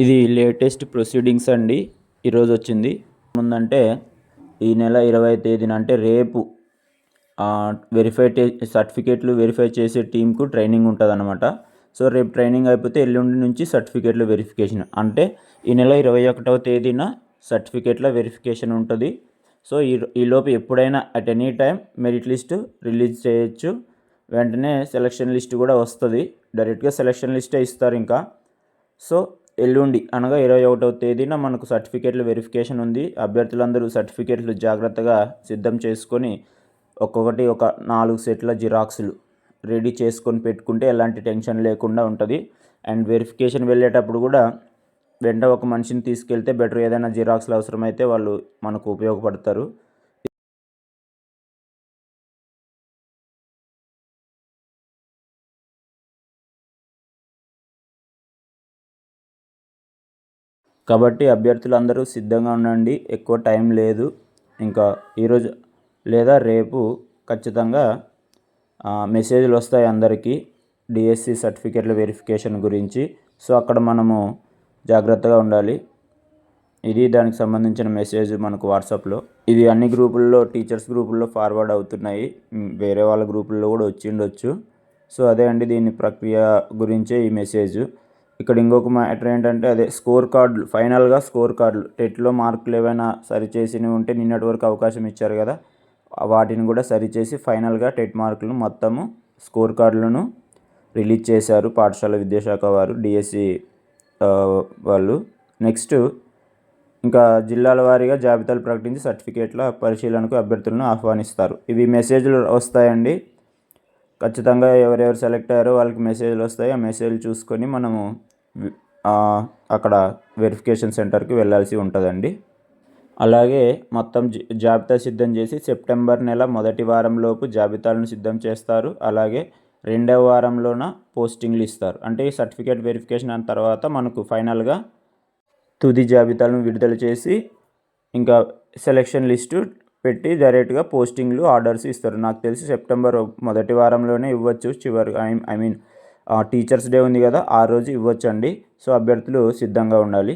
ఇది latest proceedings అండి. ఈరోజు వచ్చింది. ముందంటే ఈ నెల ఇరవై తేదీన అంటే రేపు వెరిఫై సర్టిఫికేట్లు వెరిఫై చేసే టీంకు ట్రైనింగ్ ఉంటుంది అనమాట సో రేపు ట్రైనింగ్ అయిపోతే ఎల్లుండి నుంచి సర్టిఫికేట్ల వెరిఫికేషన్ అంటే ఈ నెల ఇరవై ఒకటవ తేదీన సర్టిఫికేట్ల వెరిఫికేషన్ ఉంటుంది. సో ఈ ఈలోపు ఎప్పుడైనా at any time merit list release చేయొచ్చు. వెంటనే సెలక్షన్ లిస్ట్ కూడా వస్తుంది. డైరెక్ట్గా సెలక్షన్ లిస్టే ఇస్తారు ఇంకా. సో ఎల్లుండి అనగా ఇరవై ఒకటవ తేదీన మనకు సర్టిఫికేట్ల వెరిఫికేషన్ ఉంది. అభ్యర్థులందరూ సర్టిఫికేట్లు జాగ్రత్తగా సిద్ధం చేసుకొని ఒక్కొక్కటి ఒక నాలుగు సెట్ల జిరాక్స్లు రెడీ చేసుకొని పెట్టుకుంటే ఎలాంటి టెన్షన్ లేకుండా ఉంటుంది. అండ్ వెరిఫికేషన్ వెళ్ళేటప్పుడు కూడా వెంట ఒక మనిషిని తీసుకెళ్తే బెటర్ ఏదైనా జిరాక్స్లు అవసరమైతే వాళ్ళు మనకు ఉపయోగపడతారు. కాబట్టి అభ్యర్థులందరూ సిద్ధంగా ఉండండి. ఎక్కువ టైం లేదు. ఇంకా ఈరోజు లేదా రేపు ఖచ్చితంగా మెసేజ్లు వస్తాయి అందరికీ. డిఎస్సి సర్టిఫికేట్ల వెరిఫికేషన్ గురించి. సో అక్కడ మనము జాగ్రత్తగా ఉండాలి. ఇది దానికి సంబంధించిన మెసేజ్ మనకు వాట్సాప్లో. ఇది అన్ని గ్రూపుల్లో టీచర్స్ గ్రూపుల్లో ఫార్వర్డ్ అవుతున్నాయి. వేరే వాళ్ళ గ్రూపుల్లో కూడా వచ్చిండొచ్చు సో అదే అండి దీని ప్రక్రియ గురించే ఈ మెసేజ్. ఇక్కడ ఇంకొక మ్యాటర్ ఏంటంటే అదే స్కోర్ కార్డులు ఫైనల్గా స్కోర్ కార్డులు టెట్లో మార్కులు ఏవైనా సరిచేసినవి ఉంటే నిన్నటి వరకు అవకాశం ఇచ్చారు కదా వాటిని కూడా సరిచేసి ఫైనల్గా టెట్ మార్కులను మొత్తము స్కోర్ కార్డులను రిలీజ్ చేశారు పాఠశాల విద్యాశాఖ వారు డిఎస్సి వాళ్ళు. నెక్స్ట్ ఇంకా జిల్లాల వారీగా జాబితాలు ప్రకటించి సర్టిఫికేట్ల పరిశీలనకు అభ్యర్థులను ఆహ్వానిస్తారు. ఇవి మెసేజ్లు వస్తాయండి. ఖచ్చితంగా ఎవరెవరు సెలెక్ట్ అయ్యారో వాళ్ళకి మెసేజ్లు వస్తాయి. ఆ మెసేజ్లు చూసుకొని మనము అక్కడ వెరిఫికేషన్ సెంటర్కి వెళ్ళాల్సి ఉంటుందండి. అలాగే మొత్తం జాబితా సిద్ధం చేసి సెప్టెంబర్ నెల మొదటి వారంలోపు జాబితాలను సిద్ధం చేస్తారు. అలాగే రెండవ వారంలోన పోస్టింగ్లు ఇస్తారు. అంటే ఈ సర్టిఫికేట్ వెరిఫికేషన్ అయిన తర్వాత మనకు ఫైనల్గా తుది జాబితాలను విడుదల చేసి ఇంకా సెలెక్షన్ లిస్టు పెట్టి డైరెక్ట్గా పోస్టింగ్లు ఆర్డర్స్ ఇస్తారు. నాకు తెలిసి సెప్టెంబర్ మొదటి వారంలోనే ఇవ్వచ్చు చివరి I I mean teachers day ఉంది కదా ఆ రోజు ఇవ్వచ్చండి. సో అభ్యర్థులు సిద్ధంగా ఉండాలి.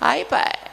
iPad